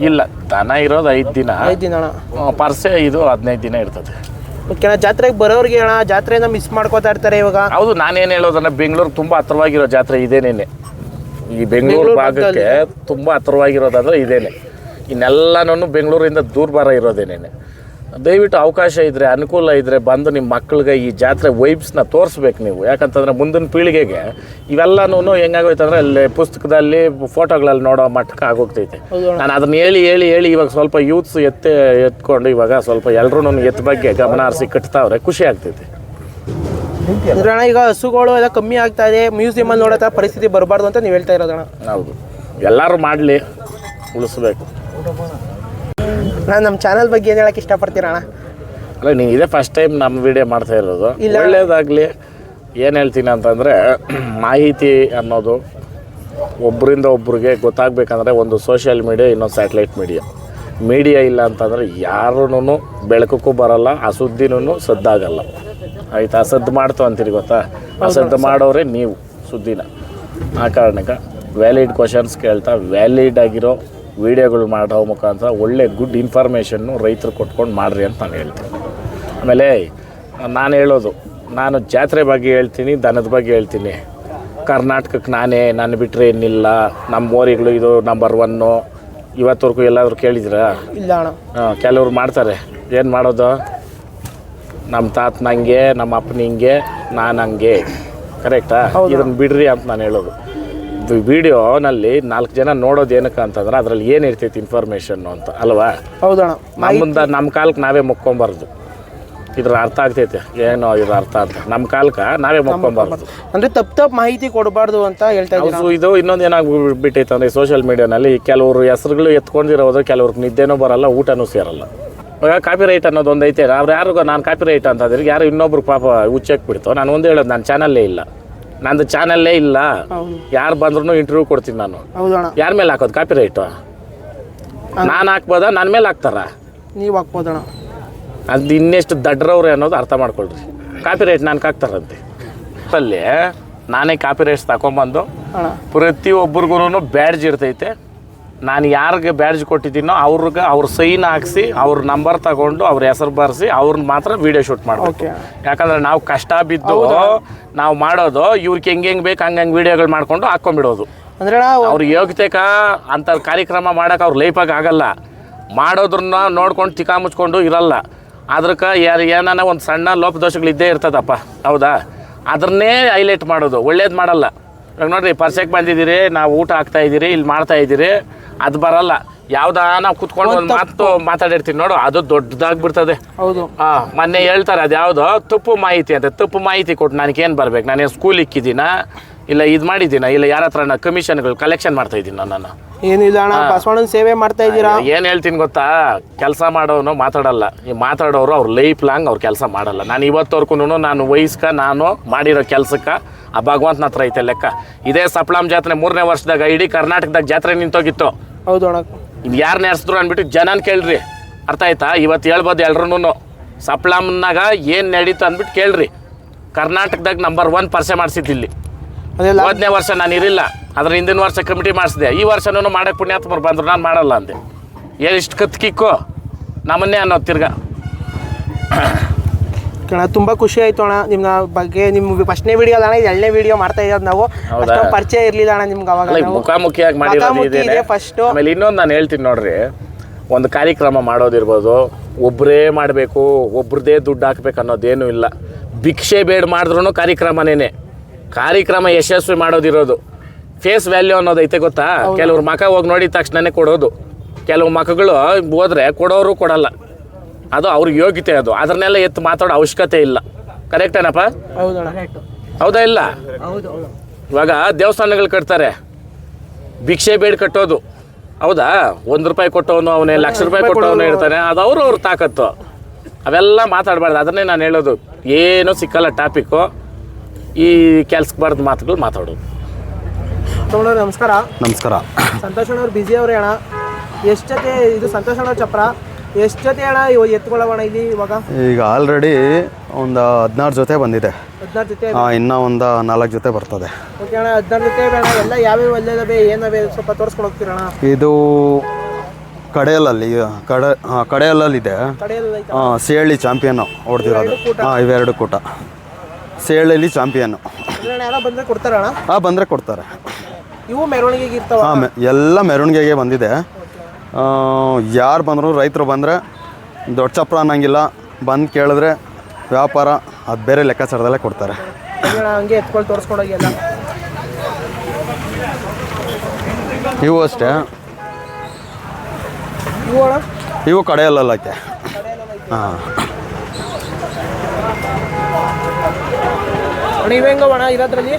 ಇಲ್ಲ ದನ ಇರೋದು ಐದು ದಿನ. ಐದು ದಿನ ಅಣ್ಣ? ಆ, ಪರ್ಸೆ ಇದು ಹದಿನೈದು ದಿನ ಇರ್ತದೆ. ಓಕೆ ಅಣ್ಣ ಜಾತ್ರೆಗೆ ಬರೋರಿಗೆ ಅಣ್ಣ ಜಾತ್ರೆನ ಮಿಸ್ ಮಾಡ್ಕೋತಾ ಇರ್ತಾರೆ ಇವಾಗ? ಹೌದು ನಾನೇನು ಹೇಳೋದನ್ನ ಬೆಂಗಳೂರು ತುಂಬ ಹತ್ರವಾಗಿರೋ ಜಾತ್ರೆ ಇದೇನೇನೆ ಈ ಬೆಂಗಳೂರು ಬೆಂಗಳೂರು ಭಾಗಕ್ಕೆ ತುಂಬ ಹತ್ರವಾಗಿರೋದಂದ್ರೆ ಇದೇನೆ. ಇನ್ನೆಲ್ಲನೂ ಬೆಂಗಳೂರಿಂದ ದೂರ ಬರ ಇರೋದೇನೇನೆ ದಯವಿಟ್ಟು ಅವಕಾಶ ಇದ್ದರೆ ಅನುಕೂಲ ಇದ್ದರೆ ಬಂದು ನಿಮ್ಮ ಮಕ್ಕಳಿಗೆ ಈ ಜಾತ್ರೆ ವೈಬ್ಸ್ನ ತೋರಿಸ್ಬೇಕು ನೀವು. ಯಾಕಂತಂದ್ರೆ ಮುಂದಿನ ಪೀಳಿಗೆಗೆ ಇವೆಲ್ಲನೂ ಹೆಂಗಾಗೋಯ್ತು ಅಂದರೆ ಅಲ್ಲಿ ಪುಸ್ತಕದಲ್ಲಿ ಫೋಟೋಗಳಲ್ಲಿ ನೋಡೋ ಮಟ್ಟಕ್ಕೆ ಆಗೋಗ್ತೈತೆ. ನಾನು ಅದನ್ನ ಹೇಳಿ ಹೇಳಿ ಹೇಳಿ ಇವಾಗ ಸ್ವಲ್ಪ ಯೂತ್ಸ್ ಎತ್ತೆ ಎತ್ಕೊಂಡು ಇವಾಗ ಸ್ವಲ್ಪ ಎಲ್ಲರೂ ಎತ್ತ ಬಗ್ಗೆ ಗಮನ ಹರಿಸಿ ಕಟ್ತಾವ್ರೆ ಖುಷಿ ಆಗ್ತೈತೆ. ಅಂದ್ರೆ ಅಣ್ಣ ಈಗ ಹಸುಗಳು ಎಲ್ಲ ಕಮ್ಮಿ ಆಗ್ತಾ ಇದೆ. ಮ್ಯೂಸಿಯಂ ಅಲ್ಲಿ ನೋಡೋ ಪರಿಸ್ಥಿತಿ ಬರಬಾರ್ದು ಅಂತ ನೀವು ಹೇಳ್ತಾ ಇರೋದಣ್ಣ. ಹೌದು. ಎಲ್ಲರೂ ಮಾಡಲಿ ಉಳಿಸ್ಬೇಕು. ಅಣ್ಣ ನಮ್ಮ ಚಾನಲ್ ಬಗ್ಗೆ ಏನು ಹೇಳಕ್ಕೆ ಇಷ್ಟಪಡ್ತೀರಾ ಅಣ್ಣ? ಅಲ್ಲ ನೀವು ಇದೇ ಫಸ್ಟ್ ಟೈಮ್ ನಮ್ಮ ವಿಡಿಯೋ ಮಾಡ್ತಾ ಇರೋದು. ಇಲ್ಲ. ಒಳ್ಳೇದಾಗಲಿ. ಏನು ಹೇಳ್ತೀನಿ ಅಂತಂದರೆ ಮಾಹಿತಿ ಅನ್ನೋದು ಒಬ್ಬರಿಂದ ಒಬ್ರಿಗೆ ಗೊತ್ತಾಗಬೇಕಂದ್ರೆ ಒಂದು ಸೋಷಿಯಲ್ ಮೀಡಿಯಾ ಇನ್ನೊಂದು ಸ್ಯಾಟಲೈಟ್ ಮೀಡಿಯಾ ಮೀಡಿಯಾ ಇಲ್ಲ ಅಂತಂದರೆ ಯಾರೂ ಬೆಳಕಕ್ಕೂ ಬರಲ್ಲ ಆ ಸುದ್ದಿನೂ ಸದ್ದಾಗಲ್ಲ. ಆಯ್ತಾ? ಸದ್ದು ಮಾಡ್ತು ಅಂತೀರಿ ಗೊತ್ತಾ? ಆ ಸದ್ದು ಮಾಡೋರೆ ನೀವು ಸುದ್ದಿನ. ಆ ಕಾರಣಕ್ಕೆ ವ್ಯಾಲಿಡ್ ಕ್ವಶನ್ಸ್ ಕೇಳ್ತಾ ವ್ಯಾಲಿಡ್ ಆಗಿರೋ ವಿಡಿಯೋಗಳು ಮಾಡೋ ಮುಖಾಂತರ ಒಳ್ಳೆ ಗುಡ್ ಇನ್ಫಾರ್ಮೇಷನ್ನು ರೈತರು ಕೊಟ್ಕೊಂಡು ಮಾಡ್ರಿ ಅಂತ ನಾನು ಹೇಳ್ತೀನಿ. ಆಮೇಲೆ ನಾನು ಹೇಳೋದು ನಾನು ಜಾತ್ರೆ ಬಗ್ಗೆ ಹೇಳ್ತೀನಿ ದನದ ಬಗ್ಗೆ ಹೇಳ್ತೀನಿ. ಕರ್ನಾಟಕಕ್ಕೆ ನಾನೇ ನಾನು ಬಿಟ್ಟರೆ ಏನಿಲ್ಲ ನಮ್ಮ ಮೋರಿಗಳು ಇದು ನಂಬರ್ ಒನ್ನು ಇವತ್ತವರೆಗೂ ಎಲ್ಲಾದರೂ ಕೇಳಿದ್ರಾ ಇಲ್ಲ ಹಾಂ ಕೆಲವ್ರು ಮಾಡ್ತಾರೆ. ಏನು ಮಾಡೋದು? ನಮ್ಮ ತಾತ ಹಂಗೆ ನಮ್ಮ ಅಪ್ಪನ ಹಿಂಗೆ ನಾನು ಹಂಗೆ. ಕರೆಕ್ಟಾ ಇದನ್ನು ಬಿಡ್ರಿ ಅಂತ ನಾನು ಹೇಳೋದು. ವಿಡಿಯೋನಲ್ಲಿ ನಾಲ್ಕು ಜನ ನೋಡೋದು ಏನಕ್ಕೆ ಅಂತಂದ್ರೆ ಅದರಲ್ಲಿ ಏನು ಇರ್ತೈತಿ ಇನ್ಫಾರ್ಮೇಷನ್ನು ಅಂತ ಅಲ್ವಾ? ಹೌದಣ್ಣ. ನಮ್ಮಿಂದ ನಮ್ಮ ಕಾಲಕ್ಕೆ ನಾವೇ ಮುಕ್ಕೊಂಬಾರ್ದು. ಇದ್ರ ಅರ್ಥ ಆಗ್ತೈತೆ ಏನೋ ಇದ್ರ ಅರ್ಥ ಅಂತ ನಮ್ಮ ಕಾಲಕ್ಕೆ ನಾವೇ ಮುಕ್ಕೊಂಬಾರ್ದು. ಅಂದ್ರೆ ತಪ್ಪು ತಪ್ಪು ಮಾಹಿತಿ ಕೊಡಬಾರ್ದು ಅಂತ ಹೇಳ್ತಾ ಇದ್ದೀನಿ ಹೌದು ಇದು ಇನ್ನೊಂದು ಏನಾಗ್ಬಿಟ್ಟೈತೆ ಅಂದ್ರೆ ಸೋಷಿಯಲ್ ಮೀಡಿಯಾನಲ್ಲಿ ಕೆಲವರು ಹೆಸರುಗಳು ಎತ್ಕೊಂಡಿರೋದು ಕೆಲವ್ರಿಗೆ ನಿದ್ದೆನೂ ಬರಲ್ಲ ಊಟನೂ ಸೇರಲ್ಲ. ಇವಾಗ ಕಾಪಿ ರೈಟ್ ಅನ್ನೋದು ಒಂದು ಐತೆ ಅವ್ರು ಯಾರಿಗೂ ನಾನು ಕಾಪಿ ರೈಟ್ ಅಂತಂದ್ರೆ ಯಾರು ಇನ್ನೊಬ್ರು ಪಾಪ ಹುಚ್ಚಕ್ಕೆ ಬಿಡ್ತೋ. ನಾನು ಒಂದು ಹೇಳೋದು ನನ್ನ ಚಾನಲ್ಲೇ ಇಲ್ಲ. ನಂದು ಚಾನಲ್ಲೇ ಇಲ್ಲ. ಯಾರು ಬಂದ್ರೂ ಇಂಟರ್ವ್ಯೂ ಕೊಡ್ತೀನಿ ನಾನು. ಹೌದಣ್ಣ ಯಾರ ಮೇಲೆ ಹಾಕೋದು? ಕಾಪಿ ರೈಟು ನಾನು ಹಾಕ್ಬೋದ? ನನ್ನ ಮೇಲೆ ಹಾಕ್ತಾರ? ನೀವು ಹಾಕ್ಬೋದಣ್ಣ ಅದು ಇನ್ನೆಷ್ಟು ದಡ್ರವ್ರೆ ಅನ್ನೋದು ಅರ್ಥ ಮಾಡ್ಕೊಳ್ರಿ. ಕಾಪಿ ರೈಟ್ ನಾನು ಹಾಕ್ತಾರಂತೆ. ಅಲ್ಲಿ ನಾನೇ ಕಾಪಿ ರೈಟ್ಸ್ ತಗೊಂಬಂದು ಪ್ರತಿಯೊಬ್ಬರಿಗೂ ಬ್ಯಾಡ್ಜ್ ಇರ್ತೈತೆ. ನಾನು ಯಾರಿಗೆ ಬ್ಯಾಡ್ಜ್ ಕೊಟ್ಟಿದ್ದೀನೋ ಅವ್ರಿಗೆ ಅವ್ರ ಸೈನ್ ಹಾಕ್ಸಿ ಅವ್ರ ನಂಬರ್ ತಗೊಂಡು ಅವ್ರ ಹೆಸರು ಬರೆಸಿ ಅವ್ರನ್ನ ಮಾತ್ರ ವಿಡಿಯೋ ಶೂಟ್ ಮಾಡಬೇಕು. ಯಾಕಂದ್ರೆ ನಾವು ಕಷ್ಟ ಬಿದ್ದು ನಾವು ಮಾಡೋದು ಇವ್ರಿಗೆ ಹೆಂಗೆ ಹೆಂಗೆ ಬೇಕು ಹಂಗೆ ಹಂಗೆ ವಿಡಿಯೋಗಳು ಮಾಡ್ಕೊಂಡು ಹಾಕ್ಕೊಂಬಿಡೋದು ಅಂದ್ರೆ ಅವ್ರ ಯೋಗ್ಯತೆಕ ಅಂತ ಕಾರ್ಯಕ್ರಮ ಮಾಡೋಕೆ ಅವ್ರ ಲೈಫಾಗ ಆಗಲ್ಲ. ಮಾಡೋದ್ರನ್ನ ನೋಡ್ಕೊಂಡು ತಿಕಾ ಮುಚ್ಕೊಂಡು ಇರಲ್ಲ. ಅದ್ರಕ್ಕೆ ಯಾರು ಏನಾನ ಒಂದು ಸಣ್ಣ ಲೋಪದೋಷಗಳು ಇದ್ದೇ ಇರ್ತದಪ್ಪ. ಹೌದಾ? ಅದನ್ನೇ ಹೈಲೈಟ್ ಮಾಡೋದು. ಒಳ್ಳೇದು ಮಾಡಲ್ಲ. ಇವಾಗ ನೋಡ್ರಿ ಪರ್ಸೆಕ್ ಬಂದಿದ್ದೀರಿ ನಾವು ಊಟ ಹಾಕ್ತಾ ಇದ್ದೀರಿ ಇಲ್ಲಿ ಮಾಡ್ತಾ ಇದ್ದೀರಿ ಅದು ಬರಲ್ಲ. ಯಾವ್ದಾ ನಾವು ಕುತ್ಕೊಂಡು ಒಂದು ಮಾತು ಮಾತಾಡಿರ್ತೀವಿ ನೋಡು ಅದು ದೊಡ್ಡದಾಗ್ಬಿಡ್ತದೆ. ಹೌದು. ಹಾ ಮೊನ್ನೆ ಹೇಳ್ತಾರೆ ಅದು ಯಾವುದು ತಪ್ಪು ಮಾಹಿತಿ ಅಂತ ತಪ್ಪು ಮಾಹಿತಿ ಕೊಟ್ಟು ನನಗೇನು ಬರ್ಬೇಕು? ನಾನು ಸ್ಕೂಲ್ ಇಕ್ಕಿದ್ದೀನ? ಇಲ್ಲ ಇದು ಮಾಡಿದ್ದೀನ? ಇಲ್ಲ ಯಾರ ಹತ್ರ ಕಮಿಷನ್ಗಳು ಕಲೆಕ್ಷನ್ ಮಾಡ್ತಾ ಇದ್ದೀನಿ ನಾನು ಏನಿಲ್ಲ ಅಣ್ಣ ಬಸವಣ್ಣನ ಸೇವೆ ಮಾಡ್ತಾ ಇದ್ದೀರಾ? ಏನು ಹೇಳ್ತೀನಿ ಗೊತ್ತಾ? ಕೆಲಸ ಮಾಡೋನು ಮಾತಾಡಲ್ಲ. ಈ ಮಾತಾಡೋರು ಅವ್ರ ಲೈಫ್ ಲಾಂಗ್ ಅವ್ರ ಕೆಲಸ ಮಾಡಲ್ಲ. ನಾನು ಇವತ್ತವರೆಗೂ ನಾನು ವಯಸ್ಕ ನಾನು ಮಾಡಿರೋ ಕೆಲಸಕ್ಕೆ ಆ ಭಗವಂತನ ಹತ್ರ ಐತೆ ಲೆಕ್ಕ. ಇದೇ ಸಪ್ಲಾಮ್ ಜಾತ್ರೆ ಮೂರನೇ ವರ್ಷದಾಗ ಇಡೀ ಕರ್ನಾಟಕದಾಗ ಜಾತ್ರೆ ನಿಂತೋಗಿತ್ತು. ಹೌದು ಅಣ್ಣ. ಇದು ಯಾರು ನೆರೆಸಿದ್ರು ಅಂದ್ಬಿಟ್ಟು ಜನನ ಕೇಳ್ರಿ. ಅರ್ಥ ಆಯ್ತಾ? ಇವತ್ತು ಹೇಳ್ಬೋದು ಎಲ್ರೂ ಸಪ್ಲಾಮ್ನಾಗ ಏನು ನಡೀತು ಅಂದ್ಬಿಟ್ಟು ಕೇಳ್ರಿ. ಕರ್ನಾಟಕದಾಗ ನಂಬರ್ ಒನ್ ಪರಿಚಯ ಮಾಡಿಸಿದ್ದು ಇಲ್ಲಿ ಅದೆಲ್ಲ ಹೋದನೇ ವರ್ಷ ನಾನು ಇರಲಿಲ್ಲ. ಅದ್ರ ಹಿಂದಿನ ವರ್ಷ ಕಮಿಟಿ ಮಾಡಿಸಿದೆ. ಈ ವರ್ಷನೂ ಮಾಡಕ್ಕೆ ಪುಣ್ಯಾತ್ಮರು ಬಂದರು. ನಾನು ಮಾಡಲ್ಲ ಅಂದೆ. ಎಷ್ಟು ಇಷ್ಟು ಕತ್ಕಿಕ್ಕು ನಮ್ಮನ್ನೇ ಅನ್ನೋ ತಿರ್ಗ. ಕಣ ತುಂಬ ಖುಷಿ ಆಯ್ತು ಅಣ್ಣ. ನಿಮ್ಮ ಬಗ್ಗೆ ನಿಮ್ಮ ಫಸ್ಟ್ನೇ ವಿಡಿಯೋ ಅಲ್ಲ ಅಣ್ಣ. ಇದು ಎರಡನೇ ವಿಡಿಯೋ ಮಾಡ್ತಾ ಇರೋದು ನಾವು? ಅಷ್ಟೊಂದು ಪರಿಚಯ ಇರಲಿಲ್ಲ ಅಣ್ಣ ನಿಮ್ಗೆ ಅವಾಗ ನಾವು. ಮುಖಾಮುಖಿಯಾಗಿ ಮಾಡಿರೋದು ಮುಖಾಮುಖಿ ಇದೇನೆ. ಇದೆ first. ಆಮೇಲೆ ಇನ್ನೊಂದು ನಾನು ಹೇಳ್ತೀನಿ ನೋಡ್ರಿ. ಒಂದು ಕಾರ್ಯಕ್ರಮ ಮಾಡೋದಿರ್ಬೋದು. ಒಬ್ಬರೇ ಮಾಡಬೇಕು ಒಬ್ರದೇ ದುಡ್ಡು ಹಾಕ್ಬೇಕು ಅನ್ನೋದೇನು ಇಲ್ಲ. ಭಿಕ್ಷೆ ಬೇಡ ಮಾಡಿದ್ರು ಕಾರ್ಯಕ್ರಮನೇನೆ. ಕಾರ್ಯಕ್ರಮ ಯಶಸ್ವಿ ಮಾಡೋದಿರೋದು. ಫೇಸ್ ವ್ಯಾಲ್ಯೂ ಅನ್ನೋದು ಐತೆ ಗೊತ್ತಾ? ಕೆಲವ್ರ ಮಕ ಹೋಗಿ ನೋಡಿದ ತಕ್ಷಣನೇ ಕೊಡೋದು. ಕೆಲವು ಮಕ್ಕಳು ಹೋದ್ರೆ ಕೊಡೋರು ಕೊಡಲ್ಲ. ಅದು ಅವ್ರ ಯೋಗ್ಯತೆ ಅದು. ಅದನ್ನೆಲ್ಲ ಎತ್ತು ಮಾತಾಡೋ ಅವಶ್ಯಕತೆ ಇಲ್ಲ. ಕರೆಕ್ಟೇನಪ್ಪ ಹೌದಾ ಇಲ್ಲ? ಇವಾಗ ದೇವಸ್ಥಾನಗಳು ಕಟ್ತಾರೆ. ಭಿಕ್ಷೆ ಬೇಡ ಕಟ್ಟೋದು. ಹೌದಾ? ಒಂದು ರೂಪಾಯಿ ಕೊಟ್ಟವನು ಅವನೇ ಲಕ್ಷ ರೂಪಾಯಿ ಕೊಟ್ಟವನು ಇರ್ತಾನೆ ಅದು ಅವರು ಅವ್ರ ತಾಕತ್ತು. ಅವೆಲ್ಲ ಮಾತಾಡಬಾರ್ದು. ಅದನ್ನೇ ನಾನು ಹೇಳೋದು. ಏನೂ ಸಿಕ್ಕಲ್ಲ ಟಾಪಿಕ್ಕು ಈ ಕೆಲ್ಸಕ್ಕೆ ಬರೆದ ಮಾತುಗಳು ಮಾತಾಡೋದು. ತಗೊಂಡ್ರೆ ನಮಸ್ಕಾರ. ನಮಸ್ಕಾರ. ಸಂತೋಷ್ ಅಣ್ಣವ್ರು ಬಿಜಿ ಅವ್ರೆ ಅಣ್ಣ. ಎಷ್ಟು ಜೊತೆ ಇದು ಸಂತೋಷ್ ಅಣ್ಣ ಚಪ್ರ? ಎಷ್ಟು ಜೊತೆ ಅಣ್ಣ ಇವಾಗ ಎತ್ಕೊಳ್ಳೋಣ ಇಲ್ಲಿ ಇವಾಗ? ಈಗ ಆಲ್ರೆಡಿ ಒಂದು ಹದಿನಾರು ಜೊತೆ ಬಂದಿದೆ. ಹದಿನಾರು ಜೊತೆ ಆ, ಇನ್ನೂ ಒಂದು ನಾಲ್ಕು ಜೊತೆ ಬರ್ತದೆ. ಓಕೆ ಅಣ್ಣ ಹದಿನಾರು ಜೊತೆ ಬೇಡ ಎಲ್ಲ ಯಾವ್ಯಾವ ಒಳ್ಳೆದವೆ ಏನವೆ ಸ್ವಲ್ಪ ತೋರಿಸ್ಕೊಂಡು ಹೋಗ್ತೀರಣ ಇದು ಕಡೆಯಲಲ್ಲಿ ಕಡೆ ಹಾಂ ಕಡೆಯಲ್ಲಿದೆ ಕಡೆಯಲ್ಲಿ ಐತೆ ಸೇಳಿ ಚಾಂಪಿಯನ್ ಹೊಡೆದಿರೋದು ಹಾಂ ಇವೆರಡು ಕೂಟ. ಸೇಳಲ್ಲಿ ಚಾಂಪಿಯನ್ನು ಬಂದರೆ ಕೊಡ್ತಾರಣ್ಣ? ಹಾಂ ಬಂದರೆ ಕೊಡ್ತಾರೆ. ಇವು ಮೆರವಣಿಗೆಗೆ ಇರ್ತಾವ ಹಾಂ ಎಲ್ಲ ಮೆರವಣಿಗೆಗೆ ಬಂದಿದೆ. ಯಾರು ಬಂದರು ರೈತರು ಬಂದರೆ ದೊಡ್ಡ ಚಪ್ರ ಅನ್ನಂಗಿಲ್ಲ. ಬಂದು ಕೇಳಿದ್ರೆ ವ್ಯಾಪಾರ ಅದು ಬೇರೆ ಲೆಕ್ಕಾಚಾರದಲ್ಲೇ ಕೊಡ್ತಾರೆ. ಹಂಗೆ ಎತ್ಕೊಂಡು ಇವು ಅಷ್ಟೇ. ಇವು ಕಡೆಯಲ್ಲಲ್ಲಕ್ಕೆ ಹಾಂ. ಇವು ಹೆಂಗವ ಅಣ್ಣ ಇರೋದ್ರಲ್ಲಿ?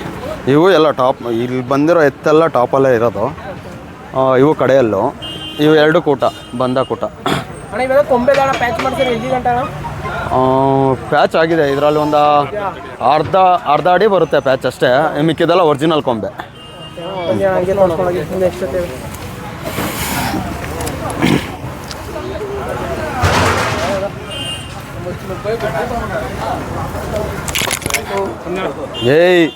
ಇವು ಎಲ್ಲ ಟಾಪ್ ಇಲ್ಲಿ ಬಂದಿರೋ ಎತ್ತೆಲ್ಲ ಟಾಪಲ್ಲೇ ಇರೋದು. ಇವು ಕಡೆಯಲ್ಲೂ. ಇವು ಎರಡು ಕೂಟ ಬಂದ ಕೂಟ. ಅಣ್ಣ ಇವೆಲ್ಲ ಕೊಂಬೆ ಅಣ್ಣ ಪ್ಯಾಚ್ ಮಾಡ್ತಾರೆ ಎಲ್ಲಿ ಗಂಟ ಅಣ್ಣ? ಪ್ಯಾಚ್ ಆಗಿದೆ. ಇದರಲ್ಲಿ ಒಂದು ಅರ್ಧ ಅರ್ಧ ಅಡಿ ಬರುತ್ತೆ ಪ್ಯಾಚ್ ಅಷ್ಟೇ. ಮಿಕ್ಕಿದೆಲ್ಲ ಒರಿಜಿನಲ್ ಕೊಂಬೆ ಬನ್ನಿ ಅಣ್ಣ ಹಂಗೆ ತೋರಿಸ್ಕೊಂಡೋಗಿ ಹಿಂದೆ ಎಷ್ಟು ಜೊತೆ ಇವೆ. ಏಯ್.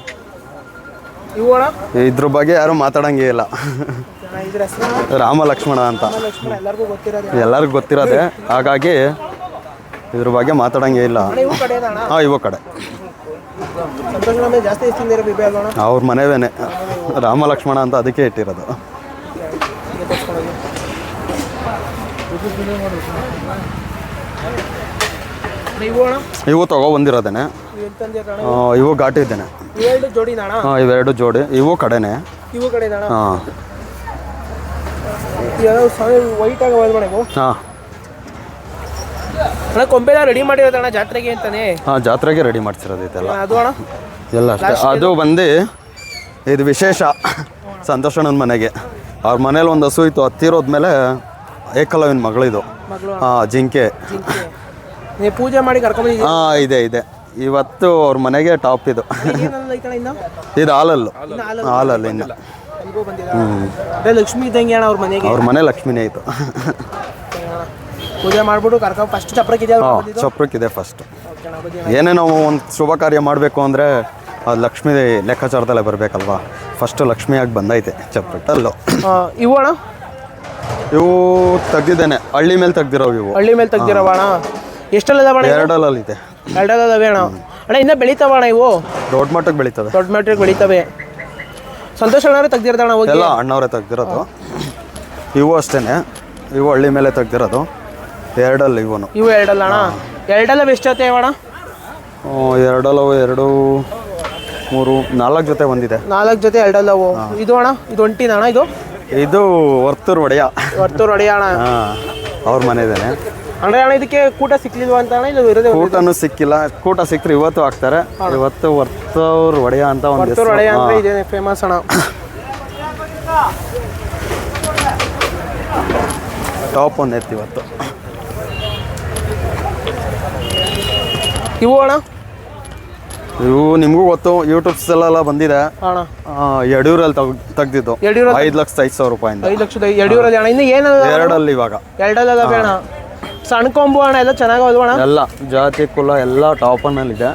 ಇದ್ರ ಬಗ್ಗೆ ಯಾರು ಮಾತಾಡಂಗೆ ಇಲ್ಲ. ರಾಮ ಲಕ್ಷ್ಮಣ ಅಂತ ಎಲ್ಲರಿಗೂ ಗೊತ್ತಿರೋದು. ಹಾಗಾಗಿ ಇದ್ರ ಬಗ್ಗೆ ಮಾತಾಡಂಗೆ ಇಲ್ಲ. ಹಾ ಇವು ಕಡೆ. ಅವ್ರ ಮನೆವೇನೆ. ರಾಮ ಲಕ್ಷ್ಮಣ ಅಂತ ಅದಕ್ಕೆ ಇಟ್ಟಿರೋದು. ಇವು ತಗೋ ಬಂದಿರೋದೇನೆ. ತಗೊಬಂದಿರೋದೇನೆ ಆ, ಇವು ಘಾಟಿ ಇದ್ದೇನೆ. ಹಾಂ ಇವೆರಡು ಜೋಡಿ ಇವು ಕಡೆನೆ. ಇವು ಕಡೆ ಹಾಂ. ಯಾವ ವೈಟ್ ಆಗಿ ಅಣ್ಣ ಇವು ಹಾಂ. ಅಣ್ಣ ಕೊಂಬೆಲ್ಲ ರೆಡಿ ಮಾಡಿರೋದಣ್ಣ ಜಾತ್ರೆಗೆ ಅಂತಾನೆ. ಹಾಂ ಜಾತ್ರೆಗೆ ರೆಡಿ ಇದೆಲ್ಲ ಅದು ಅಣ್ಣ? ಎಲ್ಲ ಅಷ್ಟೇ. ಅದು ಬಂದು ಇದು ವಿಶೇಷ ಸಂತೋಷಣ್ಣನ ಮನೆಗೆ. ಅವ್ರ ಮನೇಲಿ ಒಂದು ಹಸು ಇತ್ತು ಹತ್ತಿರೋದ್ಮೇಲೆ ಏಕಲವಿನ ಮಗಳಿದು. ಮಗಳು. ಹಾಂ ಜಿಂಕೆ. ನೀವು ಪೂಜೆ ಮಾಡಿ ಕರ್ಕೊಂಬಂದಿದ್ದೀವಿ ಹಾಂ ಇದೆ ಇದೆ. ಇವತ್ತು ಅವ್ರ ಮನೆಗೆ ಟಾಪ್ ಇದು. ಇದು ಹಾಲಲ್ಲು. ಹಾಲಲ್ಲಿ. ಇನ್ನು. ಲಕ್ಷ್ಮಿ ಇದ್ದಂಗೆ ಅಣ್ಣ ಅವ್ರ ಮನೆಗೆ? ಅವ್ರ ಮನೆ ಲಕ್ಷ್ಮಿನೇ ಇತ್ತು ಪೂಜೆ ಮಾಡ್ಬಿಟ್ಟು ಕರ್ಕೊಂಡು ಫಸ್ಟ್ ಚಪ್ರಕ್ಕಿದೆ ಹಾಂ ಚಪ್ರಕ್ಕಿದೆ ಫಸ್ಟ್ ಏನೇ ನಾವು ಒಂದು ಶುಭ ಕಾರ್ಯ ಮಾಡಬೇಕು ಅಂದರೆ ಅದು ಲಕ್ಷ್ಮಿ ಲೆಕ್ಕಾಚಾರದಲ್ಲೇ ಬರಬೇಕಲ್ವಾ? ಫಸ್ಟ್ ಲಕ್ಷ್ಮಿಯಾಗಿ ಬಂದೈತೆ ಚಪ್ರಕ್ಕೆ ಅಲ್ಲೋ ಇವು ಅಣ್ಣ? ಇವು ತೆಗ್ದಿದ್ದೇನೆ. ಹಳ್ಳಿ ಮೇಲೆ ತೆಗ್ದಿರೋ ಇವು. ಹಳ್ಳಿ ಮೇಲೆ ತೆಗ್ದಿರೋ ಅಣ್ಣ? ಎಷ್ಟೆಲ್ಲ ಅದಾವ ಅಣ್ಣ ಅದಾವೆ ಅಣ್ಣ. ಅಣ್ಣ ಇನ್ನೂ ಬೆಳಿತಾವ ಅಣ್ಣ ಇವು? ದೊಡ್ಡ ಮಟ್ಟಕ್ಕೆ ಬೆಳೀತದೆ. ದೊಡ್ಡ ಮಟ್ಟಕ್ಕೆ ಬೆಳಿತವೆ. ಸಂತೋಷ ಅಣ್ಣವ್ರೆ ತೆಗ್ದಿರ್ದಣ್ಣ ಹೋಗಿ? ಎಲ್ಲ ಅಣ್ಣವರೇ ತೆಗ್ದಿರೋದು. ಇವು ಅಷ್ಟೇನೆ. ಇವು ಹಳ್ಳಿ ಮೇಲೆ ತೆಗ್ದಿರೋದು. ಎರಡಲ್ಲ ಇವನು. ಇವು ಎರಡಲ್ಲ ಅಣ್ಣ? ಎರಡಲ್ಲ ಎಷ್ಟು ಜೊತೆ ಅಣ್ಣ? ಎರಡಲ್ಲವು ಎರಡು ಮೂರು ನಾಲ್ಕು ಜೊತೆ ಒಂದಿದೆ. ನಾಲ್ಕು ಜೊತೆ ಎರಡಲ್ಲವು. ಇದು ಅಣ್ಣ ಇದು ಒಂಟಿನ ಅಣ್ಣ ಇದು? ಇದು ವರ್ತೂರು ಒಡೆಯ. ವರ್ತೂರು ಒಡೆಯ ಅಣ್ಣ. ಅವ್ರ ಮನೆ ಇದ್ದಾನೆ ಅಂದ್ರೆ ಅಣ್ಣ ಇದಕ್ಕೆ ಕೂಟ ಸಿಕ್ಲಿಲ್ವಾ ಅಂತ ಅಣ್ಣ ಇಲ್ಲ ಇರೋದೇ ಕೂಟನೂ ಸಿಕ್ಕಿಲ್ಲ. ಕೂಟ ಸಿಕ್ಕರೆ ಇವತ್ತು ಹಾಕ್ತಾರೆ. ಇವತ್ತು ವರ್ತೂರು ಒಡೆಯ ಅಂತ ಒಂದು ಹೊರ್ತೂರು ಹೊಡೆಯ ಅಂದ್ರೆ ಇದೆ ಫೇಮಸ್ ಅಣ್ಣ. ಟಾಪ್ ಒಂದು ಎತ್ತು ಇವತ್ತು. ಇವು ಅಣ್ಣ? ಇವು ನಿಮಗೂ ಗೊತ್ತು ಯೂಟ್ಯೂಬ್ಸಲ್ಲೆಲ್ಲ ಬಂದಿದೆ. ಅಣ್ಣ. ಆ, ಯಡಿಯೂರಲ್ಲಿ ತೆಗ್ ತೆಗ್ದಿದ್ದು. ಯಡಿಯೂರಲ್ಲಿ? ಐದು ಲಕ್ಷದ ಐದು ಸಾವಿರ ರೂಪಾಯಿಂದ. ಐದು ಲಕ್ಷದ ಯಡಿಯೂರಲ್ಲಿ ಅಣ್ಣ ಇನ್ನು ಏನು ಎರಡಲ್ಲಿ ಇವಾಗ. ಎರಡಲ್ಲ ಬೇಡ ಸಣ್ಣ ಕೊಂಬು ಅಣ್ಣ ಎಲ್ಲ ಚೆನ್ನಾಗಿ ಅಣ್ಣ? ಎಲ್ಲ ಜಾತಿ ಕುಲ ಎಲ್ಲ ಟಾಪನಲ್ಲಿದೆ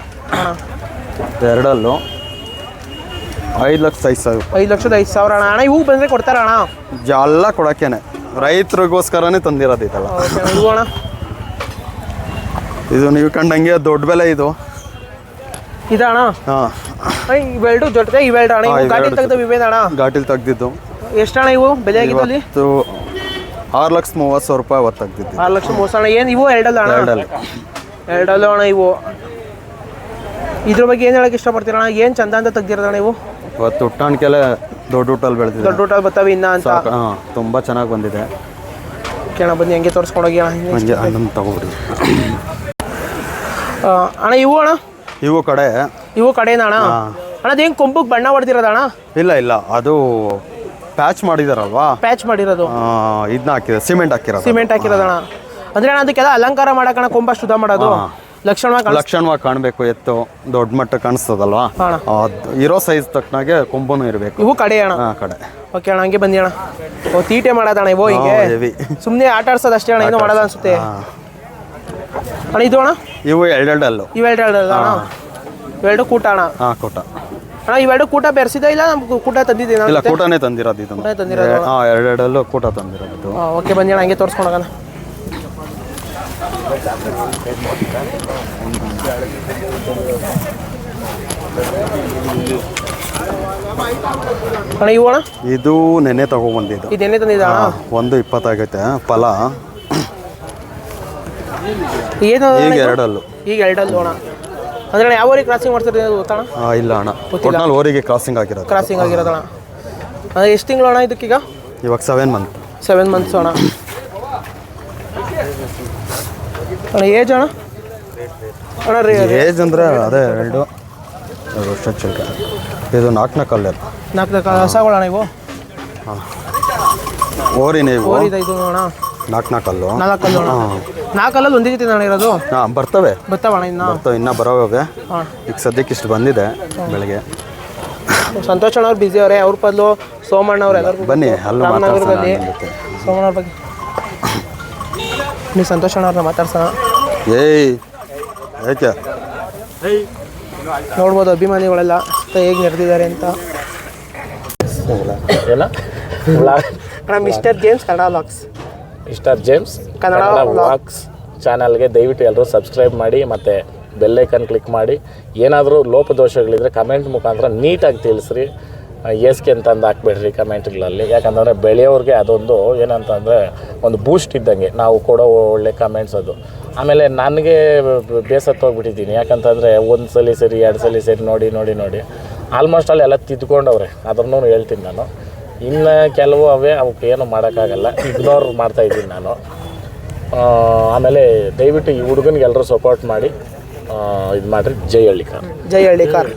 ಎರಡಲ್ಲೂ. ಐದು ಲಕ್ಷ ಐದು ಸಾವಿರ. ಐದು ಲಕ್ಷದ ಐದು ಸಾವಿರ ಅಣ್ಣ. ಅಣ್ಣ ಇವು ಬಂದರೆ ಕೊಡ್ತಾರ ಅಣ್ಣ? ಎಲ್ಲ ಕೊಡೋಕ್ಕೇನೆ. ರೈತರಿಗೋಸ್ಕರನೇ ತಂದಿರೋದು ಇದೆಲ್ಲ. ಇವು ಅಣ್ಣ. ಇದು ನೀವು ಕಂಡಂಗೆ ದೊಡ್ಡ ಬೆಲೆ ಇದು. ಇದಣ್ಣ ಹಾಂ. ಇವೆರಡು ಜೊತೆ ಇವೆರಡು ಅಣ್ಣ. ಹಾ, ಇವು ಗಾಡಿ ಇವೆರಡು ತೆಗೆದು ಇವೇನ ಅಣ್ಣ. ಘಾಟಿಲಿ ತೆಗ್ದಿದ್ದು. ಎಷ್ಟು ಅಣ್ಣ ಇವು? ಬೆಲೆ ಆಗಿದ್ದು ಆರು ಲಕ್ಷ ಮೂವತ್ತು ಸಾವಿರ ರೂಪಾಯಿ ತೆಗ್ದಿದ್ದು ಆರು ಲಕ್ಷ ಮೂವತ್ತು ಅಣ್ಣ ಏನು ಇವು ಎರಡಲ್ಲ ಅಣ್ಣ? ಎರಡಲ್ಲ. ಎರಡಲ್ಲ ಅಣ್ಣ ಇವು. ಇದ್ರ ಬಗ್ಗೆ ಏನು ಹೇಳಕ್ಕೆ ಇಷ್ಟಪಡ್ತೀರ ಅಣ್ಣ? ಏನು ಚಂದ ಅಂತ ತೆಗ್ದಿರೋದಣ್ಣ ಇವು? ಇವತ್ತು ಹುಟ್ಟಾಣಿಕೆಲ್ಲ ದೊಡ್ಡ ಊಟಲ್ಲಿ ಬೆಳೆದಿದೆ. ದೊಡ್ಡ ಹುಟ್ಟಲ್ಲಿ ಬರ್ತಾವೆ ಇನ್ನ ಅಂತ? ಹಾಂ ತುಂಬ ಚೆನ್ನಾಗಿ ಬಂದಿದೆ. ಕೇಳ ಹೆಂಗೆ ಹಂಗೆ ತೋರಿಸ್ಕೊಂಡೋಗಿ ಅಣ್ಣ. ಹಂಗೆ ಅದನ್ನು ತಗೊಬಿಡಿ. ಆ, ಅಣ್ಣ ಇವು ಅಣ್ಣ? ಇವು ಕಡೆ. ಇವು ಕಡೆನ ಅಣ್ಣ? ಅಣ್ಣ ಅದೇನು ಕೊಂಬಕ್ಕೆ ಬಣ್ಣ ಹೊಡೆದಿರೋದಣ್ಣ ಇಲ್ಲ ಇಲ್ಲ ಅದು ಪ್ಯಾಚ್ ಮಾಡಿದಾರಲ್ವಾ? ಪ್ಯಾಚ್ ಮಾಡಿರೋದು. ಇದನ್ನ ಹಾಕಿದ ಸಿಮೆಂಟ್ ಹಾಕಿರೋದು. ಸಿಮೆಂಟ್ ಹಾಕಿರೋದಣ್ಣ ಅಂದ್ರೆ ಅಣ್ಣ ಅದಕ್ಕೆಲ್ಲ ಅಲಂಕಾರ ಮಾಡಕಣ ಕೊಂಬ ಶುದ್ಧ ಮಾಡೋದು. ಲಕ್ಷಣವಾಗಿ ಲಕ್ಷಣವಾಗಿ ಕಾಣಬೇಕು ಎತ್ತು ದೊಡ್ಡ ಮಟ್ಟ ಕಾಣಿಸ್ತದಲ್ವಾ? ಇರೋ ಸೈಜ್ ತಕ್ಕನಾಗೆ ಕೊಂಬನು ಇರಬೇಕು. ಇವು ಕಡೆ ಅಣ್ಣ. ಹಾಂ ಕಡೆ. ಓಕೆ ಅಣ್ಣ ಹಂಗೆ ಬಂದಿ ಅಣ್ಣ. ಓ ತೀಟೆ ಮಾಡೋದಣ್ಣ ಇವೋ ಹಿಂಗೆ. ಸುಮ್ಮನೆ ಆಟ ಆಡ್ಸೋದು ಅಷ್ಟೇ ಅಣ್ಣ ಏನು ಮಾಡೋದ ಅನ್ಸುತ್ತೆ. ಅಣ್ಣ ಇದು ಅಣ್ಣ? ಇವು ಎರಡೆರಡಲ್ಲು ಇವು ಎರಡು ಅಣ್ಣ. ಇವೆರಡು ಕೂಟ ಅಣ್ಣ. ಹಾಂ ಕೂಟ. ಅಣ್ಣ ಇವೆರಡು ಕೂಟ ಬೆರೆಸಿದ ಇಲ್ಲ? ನಮ್ಗೆ ಕೂಟ ತಂದಿದ್ದೀನಿ ಇಲ್ಲ ಕೂಟನೇ ತಂದಿರೋದು ಇದು. ಕೂಟನೇ ತಂದಿರೋದು. ಹಾಂ ಎರಡೆರಡಲ್ಲೂ ಕೂಟ ತಂದಿರೋದು. ಓಕೆ ಬನ್ನಿ ಅಣ್ಣ ಹಂಗೆ ತೋರಿಸ್ಕೊಳೋಣ. ಅಣ್ಣ ಇವು ಅಣ್ಣ? ಇದು ನೆನೆ ತಗೊಬಂದಿದ್ದು. ಇದೆನ್ನೇ ತಂದಿದ್ದ? ಅಣ್ಣ ಒಂದು ಇಪ್ಪತ್ತಾಗೈತೆ ಫಲ. ಏನು ಈಗ ಎರಡಲ್ಲು. ಈಗ ಎರಡಲ್ಲೂ ಅಣ್ಣ. ಅಂದ್ರೆ ಯಾವ ಊರಿಗೆ ಕ್ರಾಸಿಂಗ್ ಮಾಡ್ತಾರೆ ಗೊತ್ತಣ್ಣ ಆ, ಇಲ್ಲ ಅಣ್ಣ. ಒಟ್ನಲ್ಲಿ ಓರಿಗೆ ಕ್ರಾಸಿಂಗ್ ಆಗಿರೋದು. ಕ್ರಾಸಿಂಗ್ ಆಗಿರೋದಣ್ಣ ಅಣ್ಣ. ಎಷ್ಟು ತಿಂಗಳು ಅಣ್ಣ ಇದಕ್ಕೆ ಈಗ ಇವಾಗ ಸೆವೆನ್ ಮಂತ್ ಸೆವೆನ್ ಮಂತ್ಸ್ ಅಣ್ಣ. ಅಣ್ಣ ಏಜ್ ಅಣ್ಣ? ಅಣ್ಣ ರೀ ಏಜ್ ಅಂದರೆ ಅದೇ ಎರಡು ಎರಡು ವರ್ಷ ಚಿಲ್ಕ ಇದು ನಾಲ್ಕು ನಾಲ್ಕು ಅಲ್ಲೇ ನಾಲ್ಕು ನಾಲ್ಕು ಅಣ್ಣ ಇವು? ಓರಿನೇ ಇವು ಓರಿದ ಇದು ಅಣ್ಣ. ನಾಲ್ಕು ನಾಲ್ಕಲ್ಲು? ನಾಲ್ಕಲ್ಲು? ನಾಲ್ಕು ನಾಲ್ಕಲ್ಲಲ್ಲಿ ಒಂದೇ ಜೊತೆ ಅಣ್ಣ ಇರೋದು? ಹಾಂ ಬರ್ತವೆ. ಬರ್ತಾವಣ್ಣ ಇನ್ನು? ಬರ್ತವೆ ಇನ್ನೂ ಬರೋವೆ. ಈಗ ಸದ್ಯಕ್ಕೆ ಇಷ್ಟು ಬಂದಿದೆ ಬೆಳಗ್ಗೆ. ಸಂತೋಷ್ ಅಣ್ಣ ಅವ್ರು ಬಿಸಿ ಅವರೇ. ಅವ್ರ ಬದಲು ಸೋಮಣ್ಣ ಅವ್ರು ಎಲ್ಲರಿಗೂ ಬನ್ನಿ ಅಲ್ಲೂ ರಾಮನಗರ ಮಾತಾಡ್ಸೋಣ ಬನ್ನಿ ನಿಮ್ಮ ಜೊತೆ. ಸೋಮಣ್ಣ ಅವ್ರ ಬಗ್ಗೆ. ನೀವು ಸಂತೋಷ್ ಅಣ್ಣ ಅವ್ರನ್ನ ಮಾತಾಡ್ಸೋಣ. ಏಯ್ ಏಕೆ ನೋಡ್ಬೋದು ಅಭಿಮಾನಿಗಳೆಲ್ಲ ಹೇಗೆ ನೆರೆದಿದ್ದಾರೆ ಅಂತ. ಎಲ್ಲ? ಅಣ್ಣ Mister James Kannada vlogs Mister James Kannada vlogs ಚಾನಲ್ಗೆ ದಯವಿಟ್ಟು ಎಲ್ಲರೂ ಸಬ್ಸ್ಕ್ರೈಬ್ ಮಾಡಿ ಮತ್ತು ಬೆಲ್ಲೈಕನ್ ಕ್ಲಿಕ್ ಮಾಡಿ. ಏನಾದರೂ ಲೋಪದೋಷಗಳಿದ್ರೆ ಕಮೆಂಟ್ ಮುಖಾಂತರ ನೀಟಾಗಿ ತಿಳಿಸ್ರಿ. ಎಸ್ಕೆ ಅಂತಂದು ಹಾಕ್ಬೇಡ್ರಿ ಕಮೆಂಟ್ಗಳಲ್ಲಿ ಯಾಕಂತಂದರೆ ಬೆಳೆಯೋರಿಗೆ ಅದೊಂದು ಏನಂತಂದರೆ ಒಂದು ಬೂಸ್ಟ್ ಇದ್ದಂಗೆ. ನಾವು ಕೊಡೋ ಒಳ್ಳೆ ಕಮೆಂಟ್ಸ್ ಅದು. ಆಮೇಲೆ ನನಗೆ ಬೇಸತ್ತು ಹೋಗ್ಬಿಟ್ಟಿದ್ದೀನಿ. ಯಾಕಂತಂದರೆ ಒಂದು ಸಲ ಸರಿ ಎರಡು ಸಲ ಸರಿ ನೋಡಿ ನೋಡಿ ನೋಡಿ. ಆಲ್ಮೋಸ್ಟ್ ಅಲ್ಲಿ ಎಲ್ಲ ತಿದ್ಕೊಂಡವ್ರೆ. ಅದನ್ನು ಹೇಳ್ತೀನಿ ನಾನು. ಇನ್ನು ಕೆಲವು ಅವೇ ಅವಕ್ಕೆ ಏನು ಮಾಡೋಕ್ಕಾಗಲ್ಲ. ಇಗ್ನೋರ್ ಮಾಡ್ತಾಯಿದ್ದೀನಿ ನಾನು. ಆಮೇಲೆ ದಯವಿಟ್ಟು ಈ ಹುಡುಗನಿಗೆ ಎಲ್ಲರೂ ಸಪೋರ್ಟ್ ಮಾಡಿ ಇದು ಮಾಡಿರಿ ಜೈ ಹಳ್ಳಿಕಾರ್. ಜೈ ಹಳ್ಳಿಕಾರ್.